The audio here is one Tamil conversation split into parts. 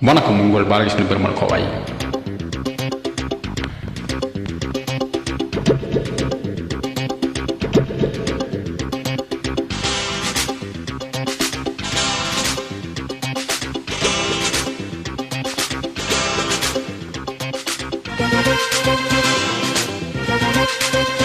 வணக்கம் உங்கள் பாலகிருஷ்ண பெருமாள் கோவாய் தத்தும்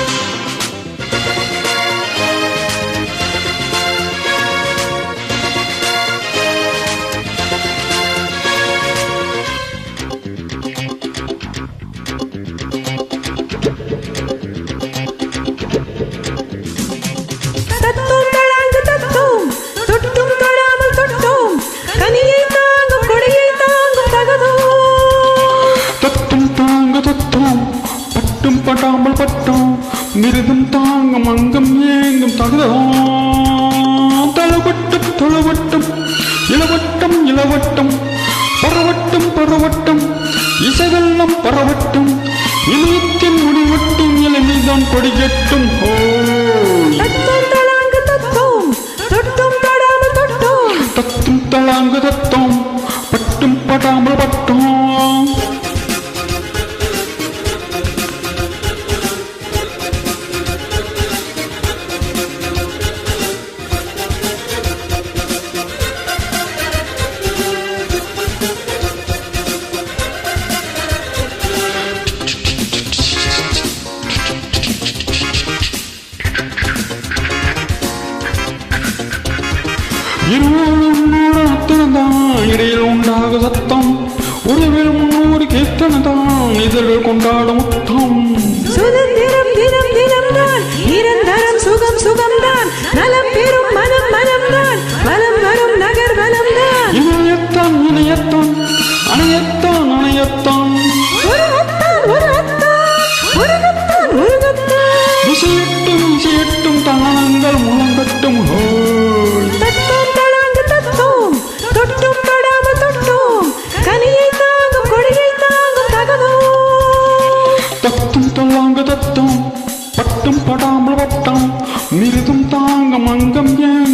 மிருதம் தாங்கும் அங்கம் ஏங்கும் தகுதம் தளவட்டம் தளவட்டம் இளவட்டம் இளவட்டம் பரவட்டம் பரவட்டம் இசைவெல்லாம் பரவட்டும் இணையத்தின் முடிவட்டும் இளமைதான் கொடியட்டும் ஓ నిద్రకుంటాడు మొత్తం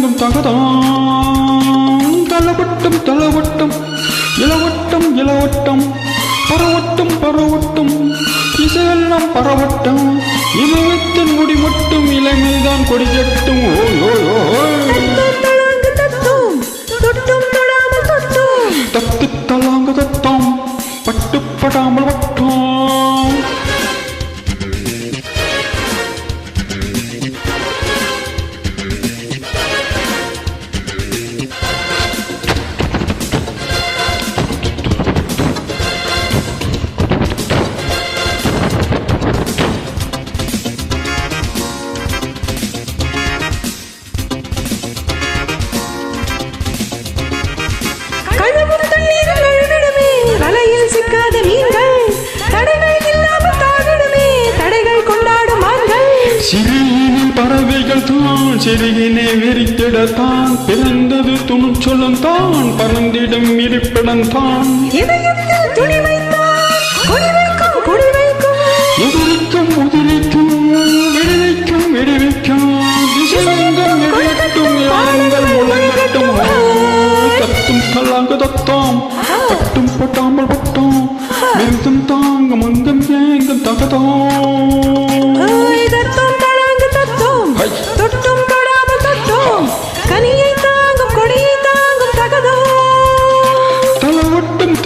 அங்கம் ஏங்கும் தகதாம் தளவட்டம் தளவட்டம் இளவட்டம் இளவட்டம் பரவட்டம் பரவட்டம் இசையெல்லாம் பரவட்டம் இமயத்தின் முடி மட்டும் இளமைதான் கொடியட்டும். ஓய் ஓய் ஓய் தான் சிறியினை வெறித்திடத்தான் பிறந்தது துணுச்சொல்லம் தான் பறந்திடும் இருப்பிடம் தான் எதிரிக்கும் உதிரிக்கும் விடுவிக்கும் விடுவிக்கும். திசையெங்கும் இடையட்டும் யாருங்கள் முழங்கட்டும் தத்தும் தள்ளாங்க தத்தம்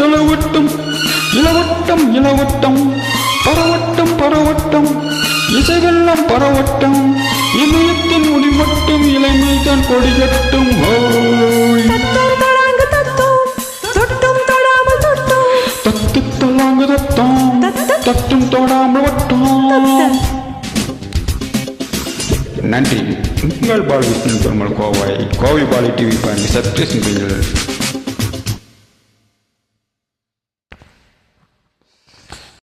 தளவட்டம் தளவட்டம் இளவட்டம் இளவட்டம் பரவட்டம் பரவட்டம். இசைவெல்லாம் பரவட்டம். இமயத்தின் முடிவட்டம் தத்தும் தத்தும் தொட்டும் தொடாமல் தொட்டும். தத்து தள்ளாங்க தத்தம் தட்டும் தொடாமல் வட்டம். நன்றி. உங்கள் பால் விஷ்ணு பெருமாள் கோவாய் கோவை பாலி டிவி பாருங்க சப்ஸ்கிரிப்ஷன்